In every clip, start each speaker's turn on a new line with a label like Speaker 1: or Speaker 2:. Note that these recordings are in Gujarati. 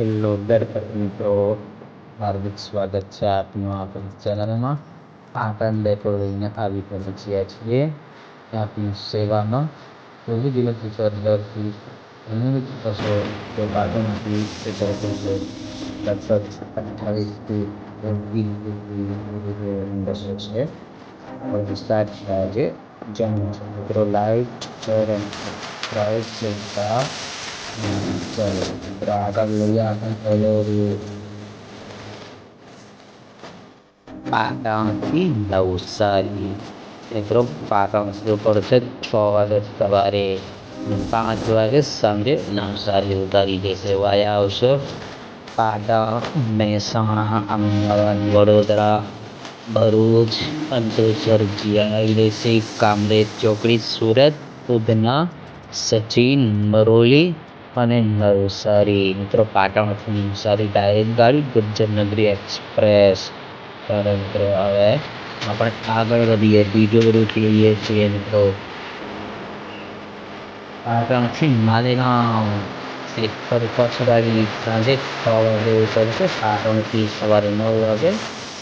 Speaker 1: હેલો દર્શક મિત્રો હાર્દિક સ્વાગત છે આપનું આપણી ચેનલમાં પાટણ ડેપો લઈને આવી પહોંચ્યા છીએ આપની સેવામાં વિવિધ ઇલેક્ટ્રિક દરથી અનુરોધ બસો તો પાટણથી તે છે લગભગ અઠ્ઠાવીસથી છે વિસ્તાર છે જેમ મિત્રો લાઈટ પ્રાઇસ લેતા ચાલો મિત્રો આગળ લઈએ આપણે પહેલો પાટણથી નવસારી મિત્રો પાટણથી પડશે છ વાગે સવારે પાંચ વાગે સાંજે નવસારી ઉતારી દેશે વાયા આવશે પાટણ મહેસાણા અમદાવાદ વડોદરા ભરૂચ અંકલેશ્વર જીઆઈડીસી કામરેજ ચોકડી સુરત ઉધના સચિન મરોલી અને નવસારી મિત્રો પાટણથી નવસારી ડાયરેક્ટ ગાડી ગુજ્જર એક્સપ્રેસ. ત્યારે મિત્રો હવે આપણે આગળ વધીએ, બીજું રૂટ લઈએ છીએ મિત્રો. પાટણથી માલેગાંવ પર કચ્છ સાંજે છ વાગે ઉતરશે પાટણથી સવારે નવ વાગે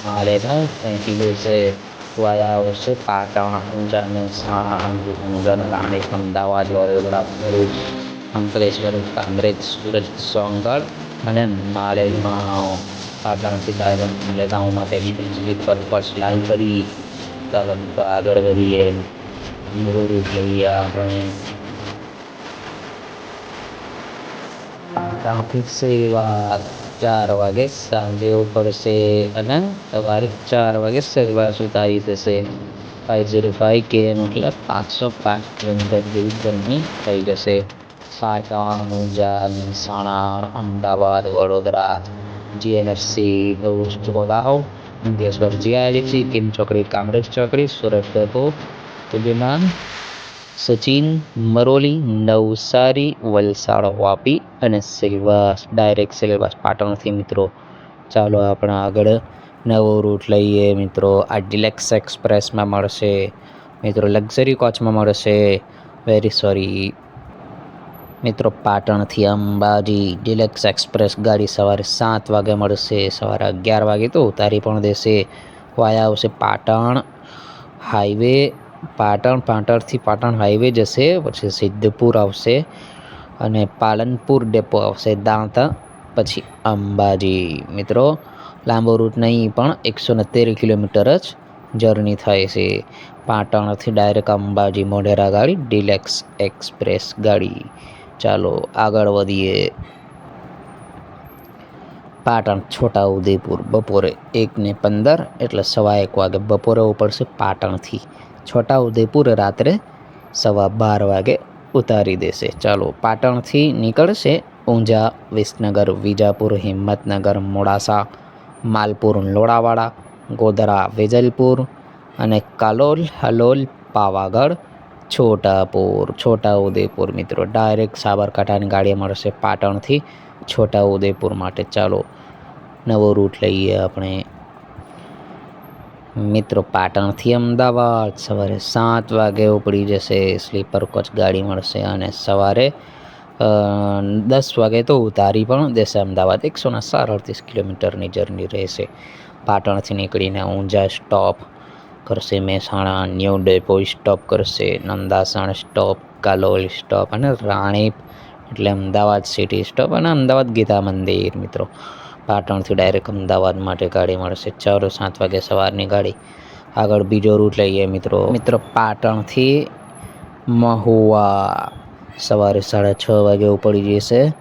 Speaker 1: માલેગાંવ ત્યાંથી છે. વાયા આવશે પાટણ રાણી અમદાવાદ, વડોદરા, ભરૂચ. અંકલેશ્વર કામરેજ સુરત સોનગઢ અને માલેગાંવ પાટણથી ડાયરેક્ટ માલેગાંવ માટે સ્લીપર પર લાઈન કરી તરત આગળ વધીએ રૂટ લઈએ આપણે ટ્રાફિક સેવા ચાર વાગે સાંજે પડશે અને સવારે ચાર વાગે સેવા સુધારી થશે ફાઇવ ઝીરો ફાઇવ કે મતલબ પાંચસો પાંચ કિલોમીટર જેવી ગરમી થઈ જશે પાટણ ઊંઝા મહેસાણા અમદાવાદ, વડોદરા જીએનએફસી ચોલાવ અંકલેશ્વર જીઆઈડીસી કિમ ચોકડી, કામરેજ ચોકડી, સુરત ડેપો વિમાન સચિન મરોલી, નવસારી, વલસાડ વાપી અને સિલવાસ ડાયરેક્ટ સિલવાસ પાટણથી મિત્રો. ચાલો આપણે આગળ નવો રૂટ લઈએ મિત્રો. આ ડિલેક્સ એક્સપ્રેસમાં મળશે. મિત્રો, લક્ઝરી કોચમાં મળશે. વેરી સોરી મિત્રો, પાટણથી અંબાજી ડિલેક્સ એક્સપ્રેસ ગાડી સવારે સાત વાગે મળશે. સવારે અગિયાર વાગે તો ઉતારી પણ દેશે. વાયા આવશે પાટણ હાઈવે. પાટણ, પાટણથી પાટણ હાઈવે જશે, પછી સિદ્ધપુર આવશે અને પાલનપુર ડેપો આવશે દાંતા, પછી અંબાજી. મિત્રો, લાંબો રૂટ નહીં, પણ એકસો ને તેર કિલોમીટર જ જર્ની થાય છે. પાટણથી ડાયરેક્ટ અંબાજી મોઢેરા ગાડી ડિલેક્સ એક્સપ્રેસ ગાડી. ચાલો આગળ વધીએ. પાટણ છોટા ઉદયપુર બપોરે એકને પંદર એટલે સવા એક વાગે બપોરે ઉપડશે પાટણથી. છોટા ઉદયપુર રાત્રે સવા બાર વાગે ઉતારી દેશે. ચાલો પાટણથી નીકળશે ઊંઝા, વિસનગર, વિજાપુર, હિંમતનગર, મોડાસા, માલપુર લોડાવાડા ગોધરા, વેજલપુર અને કાલોલ હલોલ, પાવાગઢ છોટાપુર છોટાઉદેપુર મિત્રો. ડાયરેક્ટ સાબરકાંઠાની ગાડી મળશે પાટણથી છોટાઉદેપુર માટે. ચાલો નવો રૂટ લઈએ આપણે. મિત્રો, પાટણથી અમદાવાદ સવારે સાત વાગે ઉપડી જશે. સ્લીપર કોચ ગાડી મળશે અને સવારે દસ વાગે તો ઉતારી પણ દેશે અમદાવાદ. એકસોના સાડ સાડત્રીસ કિલોમીટરની જર્ની રહેશે. પાટણથી નીકળીને ઊંઝા સ્ટોપ કરશે, મહેસાણા ન્યૂ ડેપો સ્ટોપ કરશે, નંદાસણ સ્ટોપ, કાલોલ સ્ટોપ અને રાણીપ એટલે અમદાવાદ સિટી સ્ટોપ અને અમદાવાદ ગીતા મંદિર, મિત્રો. પાટણથી ડાયરેક્ટ અમદાવાદ માટે ગાડી મળશે, ચાર સાત વાગે સવારની ગાડી. આગળ બીજો રૂટ લઈએ, મિત્રો. મિત્રો, પાટણથી મહુવા સવારે સાડા છ વાગે ઉપાડી જશે.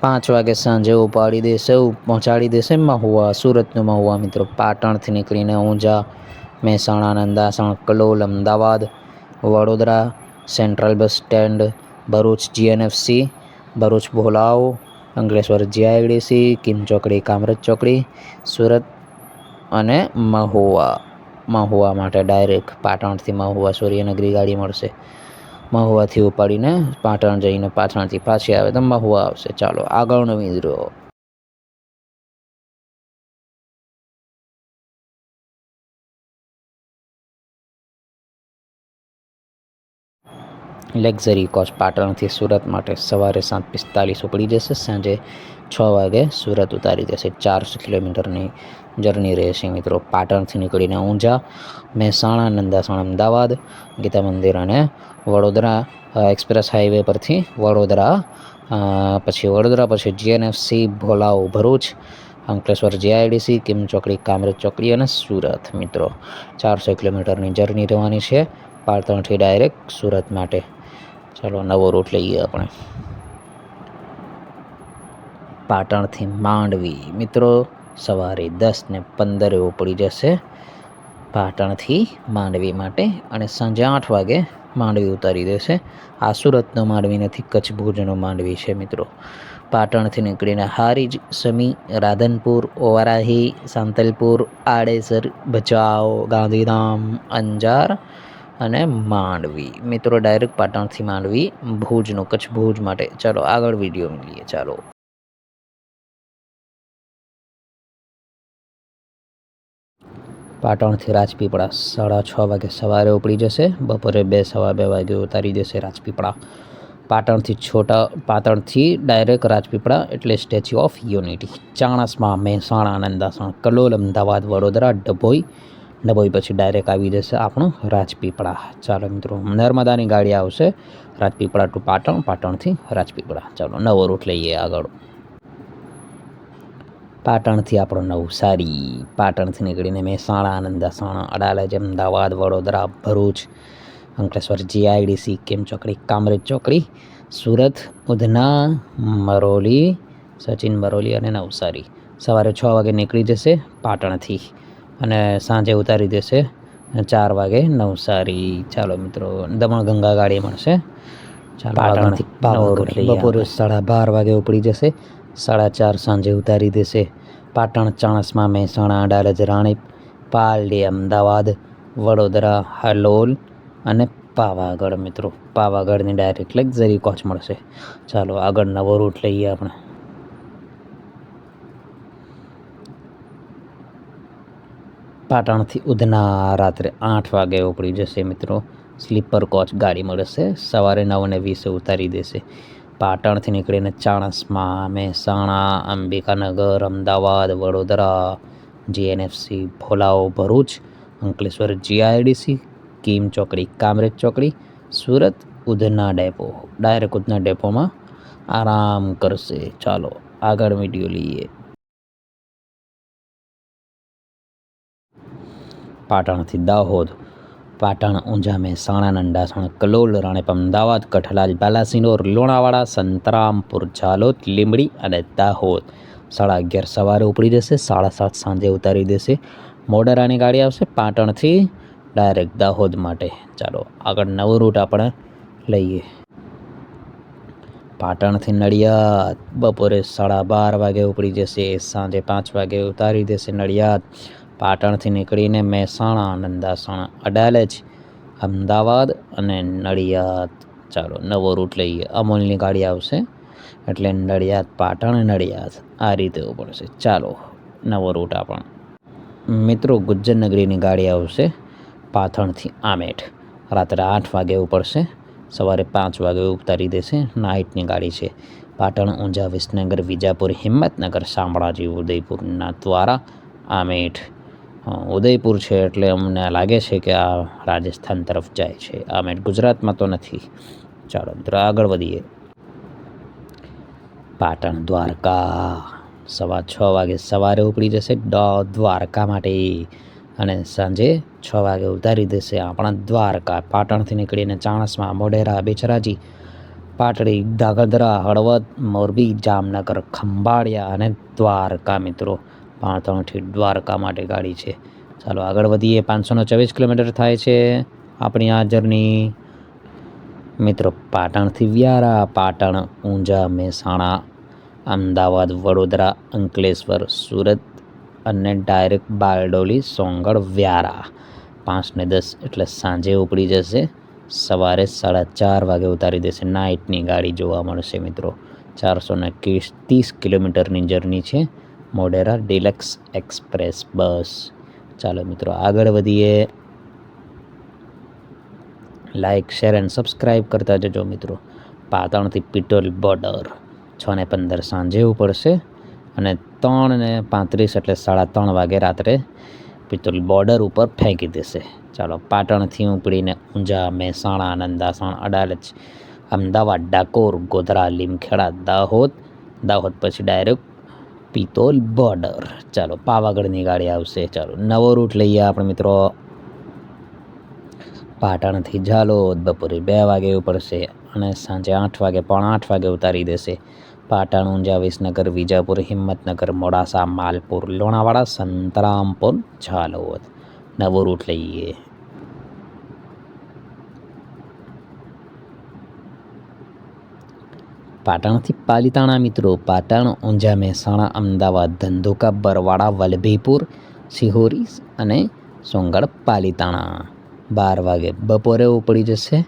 Speaker 1: પાંચ વાગે સાંજે ઉપાડી દેશે પહોંચાડી દેશે મહુવા, સુરતનું મહુવા, મિત્રો. પાટણથી નીકળીને Unjha Mehsana Nandasan Kalol, Ahmedabad, Vadodara, central bus stand, Bharuch GNFC, Bharuch Bholav, Ankleshwar GIDC, Kim ચોકડી, કામરજ ચોકડી, સુરત અને મહુવા. મહુવા માટે ડાયરેક્ટ પાટણથી મહુવા સૂર્યનગરી ગાડી મળશે. મહુવાથી ઉપાડીને પાટણ જઈને પાટણથી પાછી આવે તો મહુવા આવશે. ચાલો, આગળનો મિત્રો લક્ઝરી કોચ પાટણથી સુરત માટે સવારે સાત પિસ્તાલીસ ઉપડી જશે, સાંજે છ વાગે સુરત ઉતારી દેશે. ચારસો કિલોમીટરની જર્ની રહેશે મિત્રો. પાટણથી નીકળીને ઊંઝા, મહેસાણા, નંદાસણ, અમદાવાદ ગીતા મંદિર અને વડોદરા એક્સપ્રેસ હાઈવે પરથી વડોદરા પછી વડોદરા, પછી જીએનએફસી, ભોલાવ, ભરૂચ, અંકલેશ્વર, જીઆઈડીસી, કિમ ચોકડી, કામરેજ ચોકડી અને સુરત મિત્રો. ચારસો કિલોમીટરની જર્ની રહેવાની છે. પાટણથી ડાયરેક્ટ સુરત માટે. ચાલો, નવો રૂટ લઈએ આપણે. પાટણથી માંડવી. મિત્રો, સવારે દસ ને પંદરે ઉપડી જશે પાટણથી માંડવી માટે અને સાંજે આઠ વાગે માંડવી ઉતારી દેશે. આ સુરતનો માંડવી નથી કચ્છ ભુજનો માંડવી છે, મિત્રો. પાટણથી નીકળીને હારીજ, સમી, રાધનપુર, ઓવારાહી, સાંતલપુર, આડેસર, ભચાઉ, ગાંધીધામ, અંજાર અને માંડવી. મિત્રો ડાયરેક્ટ પાટણથી માંડવી, ભુજનો, કચ્છ ભુજ માટે. ચાલો, આગળ વીડિયો મળીએ. ચાલો. પાટણથી રાજપીપળા સાડા છ વાગે સવારે ઉપડી જશે. બપોરે બે, સવા બે વાગે ઉતારી દેશે રાજપીપળા. પાટણથી છોટા, પાટણથી ડાયરેક્ટ રાજપીપળા એટલે Statue of Unity Chanasma Mehsana, Nandasan, Kalol, Ahmedabad, Vadodara, Dabhoi Dabhoi પછી ડાયરેક્ટ આવી જશે આપણું રાજપીપળા. ચાલો મિત્રો, નર્મદાની ગાડી આવશે. રાજપીપળા ટુ પાટણ, પાટણથી રાજપીપળા. ચાલો, નવો રૂટ લઈએ આગળ. પાટણથી આપણો નવસારી. પાટણથી નીકળીને મહેસાણા, નંદાસણ અડાલજ અમદાવાદ, વડોદરા, ભરૂચ, અંકલેશ્વર, જીઆઈડીસી, કેમ ચોકડી, કામરેજ ચોકડી, સુરત, ઉધના, મરોલી, સચિન મરોલી અને નવસારી. સવારે છ વાગે નીકળી જશે પાટણથી. અને સાંજે ઉતારી દેશે. ચાર વાગે નવસારી. ચાલો મિત્રો દમણ ગંગા ગાડી મળશે. બપોરે સાડા બાર વાગે ઉપડી જશે. સાડા ચાર સાંજે ઉતારી દેશે. પાટણ ચાણસમાં મહેસાણા અડાલજ રાણી પાલડી અમદાવાદ વડોદરા હાલોલ અને પાવાગઢ મિત્રો. પાવાગઢની ડાયરેક્ટ લક્ઝરી કોચ મળશે. ચાલો આગળ નવો રૂટ લઈએ આપણે. પાટણથી ઉધના રાત્રે આઠ વાગે ઉપડી જશે મિત્રો. સ્લીપર કોચ ગાડી મળશે. સવારે નવ ને વીસે ઉતારી દેશે. પાટણથી નીકળીને ચાણસમાં મહેસાણા, અંબિકાનગર, અમદાવાદ, વડોદરા, જીએનએફસી ભોલાઓ ભરૂચ, અંકલેશ્વર, જીઆઈડીસી, કીમ ચોકડી, કામરેજ ચોકડી, સુરત, ઉધના ડેપો. ડાયરેક્ટ ઉધના ડેપોમાં આરામ કરશે. ચાલો આગળ વીડિયો લઈએ. પાટણથી દાહોદ. પાટણ ઊંઝા મહેસાણા નંડાસણ, કલોલ રાણેપ અમદાવાદ કઠલાલ, બાલાસિનોર, લોણાવાડા, સંતરામપુર, ઝાલોદ, લીંબડી અને દાહોદ. સાડા અગિયાર સવારે ઉપડી જશે, સાડા સાત સાંજે ઉતારી દેશે. મોડરાની ગાડી આવશે પાટણથી ડાયરેક્ટ દાહોદ માટે. ચાલો, આગળ નવો રૂટ આપણે લઈએ. પાટણથી નડિયાદ. બપોરે સાડા બાર વાગે ઉપડી જશે, સાંજે પાંચ વાગે ઉતારી દેશે નડિયાદ. પાટણથી નીકળીને મહેસાણા, નંદાસણ અડાલજ અમદાવાદ અને નડિયાદ. ચાલો, નવો રૂટ લઈએ. અમૂલની ગાડી આવશે એટલે નડિયાદ, પાટણ, નડિયાદ. આ રીતે પડશે. ચાલો, નવો રૂટ આપણ. મિત્રો ગુજ્જર નગરીની ગાડી આવશે પાથણથી આમેઠ. રાત્રે આઠ વાગે ઉપડશે સવારે પાંચ વાગે ઉતારી દેશે. નાઇટની ગાડી છે. પાટણ, ઊંઝા વિસનગર, વિજાપુર, હિંમતનગર, શામળાજી, ઉદયપુરના દ્વારા આમેઠ. ઉદયપુર છે એટલે અમને લાગે છે કે આ રાજસ્થાન તરફ જાય છે. આ મેટ ગુજરાતમાં તો નથી. ચાલો, મિત્રો, આગળ વધીએ. પાટણ દ્વારકા. સવા છ વાગે સવારે ઉપડી જશે દ્વારકા માટે. અને સાંજે છ વાગે ઉતારી દેશે આપણા દ્વારકા. પાટણથી નીકળીને ચાણસમાં મોઢેરા, બેચરાજી, પાટડી ધાગધરા હળવદ, મોરબી, જામનગર, ખંભાળિયા અને દ્વારકા, મિત્રો. પાણતણથી દ્વારકા માટે ગાડી છે. ચાલો આગળ વધીએ. પાંચસોને ચોવીસ કિલોમીટર થાય છે આપણી આ જર્ની. મિત્રો, પાટણથી વ્યારા, પાટણ, ઊંઝા, મહેસાણા, અમદાવાદ, વડોદરા, અંકલેશ્વર, સુરત અને ડાયરેક્ટ બારડોલી સોંગળ વ્યારા. પાંચ ને દસ, એટલે સાંજે ઉપડી જશે. સવારે સાડા ચાર વાગે ઉતારી દેશે. નાઇટની ગાડી જોવા મળશે મિત્રો. ચારસો ને ત્રીસ કિલોમીટરની જર્ની છે. Modhera deluxe express bus. ચાલો મિત્રો, આગળ વધીએ. લાઇક શેર એન્ડ સબસ્ક્રાઈબ કરતા જજો મિત્રો. પાટણથી પિટોલ બોર્ડર છ ને પંદર સાંજે ઉપડશે અને ત્રણ ને પાંત્રીસ એટલે સાડા ત્રણ વાગે રાત્રે પિત્તોલ બોર્ડર ઉપર ફેંકી દેશે. ચાલો, પાટણથી ઉપડીને ઊંઝા, મહેસાણા, નંદાસણ, અડાલજ, અમદાવાદ, ડાકોર, ગોધરા, લીમખેડા, દાહોદ. દાહોદ પછી ડાયરેક્ટ પિત્તોલ બોર્ડર ચાલો, પાવાગઢની ગાડી આવશે. ચાલો, નવો રૂટ લઈએ આપણે મિત્રો. પાટણથી ઝાલોદ બપોરે બે વાગે ઉપડશે અને સાંજે આઠ વાગે પણ આઠ વાગે ઉતારી દેશે. પાટણ ઊંઝા વિસનગર વિજાપુર, હિંમતનગર, મોડાસા, માલપુર, લોણાવાડા, સંતરામપુર ઝાલોદ નવો રૂટ લઈએ. પાટણથી પાલિતાણા મિત્રો, પાટણ, ઊંઝા મહેસાણા, અમદાવાદ, ધંધુકા, બરવાડા, વલભીપુર સિહોરી અને સોંગળ પાલિતાણા. બાર વાગે બપોરે ઉપડી જશે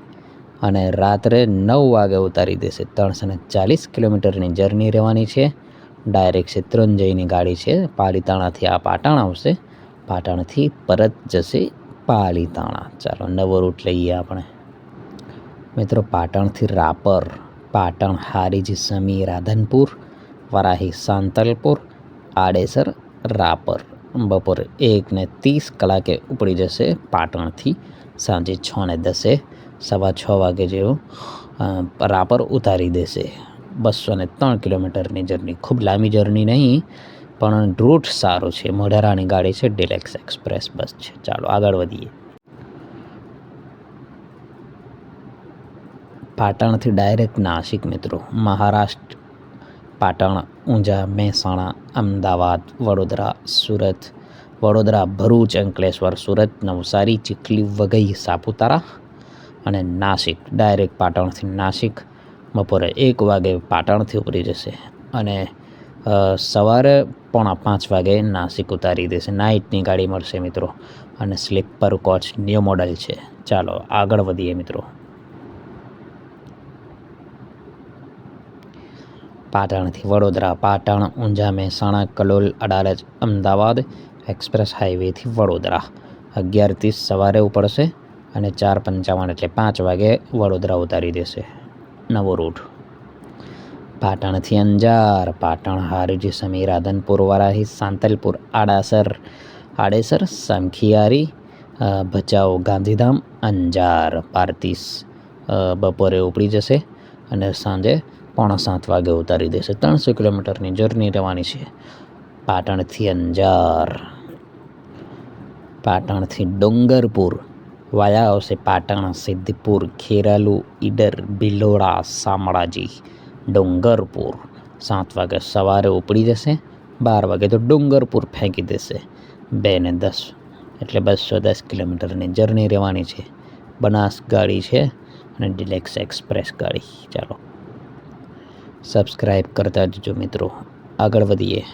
Speaker 1: અને રાત્રે નવ વાગે ઉતારી દેશે. ત્રણસો ને ચાલીસ કિલોમીટરની જર્ની રહેવાની છે. ડાયરેક્ટ શેત્રુંજયની ગાડી છે. પાલિતાણાથી આ પાટણ આવશે. પાટણથી પરત જશે પાલિતાણા. ચાલો નવો રૂટ લઈએ આપણે. મિત્રો, પાટણથી રાપર. પાટણ, હારીજ સમી રાધનપુર, વરાહી, સાંતલપુર, આડેસર, રાપર. બપોરે એકને ત્રીસ કલાકે ઉપડી જશે પાટણથી. સાંજે છ ને દસે, સવા છ વાગે જેવું રાપર ઉતારી દેશે. બસો ને ત્રણ કિલોમીટરની જર્ની. ખૂબ લાંબી જર્ની નહીં, પણ રૂટ સારો છે. મોઢેરાની ગાડી છે, ડિલેક્સ એક્સપ્રેસ બસ છે. ચાલો આગળ વધીએ. પાટણથી ડાયરેક્ટ નાસિક મિત્રો. મહારાષ્ટ્ર, પાટણ, ઊંઝા, મહેસાણા, અમદાવાદ, વડોદરા, સુરત, વડોદરા, ભરૂચ, અંકલેશ્વર, સુરત, નવસારી, ચીખલી, વઘઈ, સાપુતારા અને નાસિક. ડાયરેક્ટ પાટણથી નાસિક. બપોરે એક વાગે પાટણથી ઉપરી જશે અને સવારે પોણા પાંચ વાગે નાસિક ઉતારી દેશે. નાઇટની ગાડી મળશે મિત્રો. અને સ્લીપર કોચ ન્યૂ મોડલ છે. ચાલો આગળ વધીએ મિત્રો. પાટણથી વડોદરા, પાટણ, ઊંઝા, મહેસાણા, કલોલ, અડાલજ, અમદાવાદ એક્સપ્રેસ હાઈવેથી વડોદરા. અગિયાર ત્રીસ સવારે ઉપડશે અને ચાર પંચાવન એટલે પાંચ વાગે વડોદરા ઉતારી દેશે. નવો રૂટ. પાટણથી અંજાર, પાટણ, હારીજી સમી રાધનપુર વરાહી, સાંતલપુર, આડાસર, આડેસર સંખિયારી ભચાઉ, ગાંધીધામ, અંજાર. પારતીસ બપોરે ઉપડી જશે અને સાંજે પોણા સાત વાગે ઉતારી દેશે. ત્રણસો કિલોમીટરની જર્ની રહેવાની છે. પાટણથી અંજાર. પાટણથી ડુંગરપુર. વાયા આવશે પાટણ, સિદ્ધપુર, ખેરાલુ, ઈડર, ભિલોડા, શામળાજી. ડુંગરપુર. સાત વાગે સવારે ઉપડી જશે. બાર વાગે તો ડુંગરપુર ફેંકી દેશે. બે ને દસ. એટલે બસો દસ કિલોમીટરની જર્ની રહેવાની છે. બનાસ ગાડી છે અને ડિલેક્સ એક્સપ્રેસ ગાડી. ચાલો. સબસ્ક્રાઈબ કરતા જજો મિત્રો. આગળ વધીએ.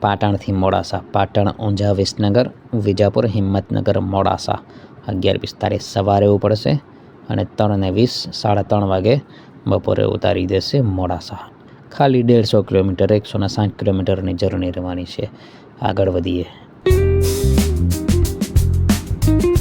Speaker 1: પાટણથી મોડાસા. પાટણ, ઊંઝા વિસનગર, વિજાપુર, હિંમતનગર, મોડાસા. અગિયાર પિસ્તાલીસ સવારે ઉપડશે અને ત્રણને વીસ, સાડા ત્રણ વાગે બપોરે ઉતારી દેશે મોડાસા. ખાલી દેડસો કિલોમીટર, એકસો ને સાઠ કિલોમીટરની જર્ની રહેવાની છે. આગળ વધીએ.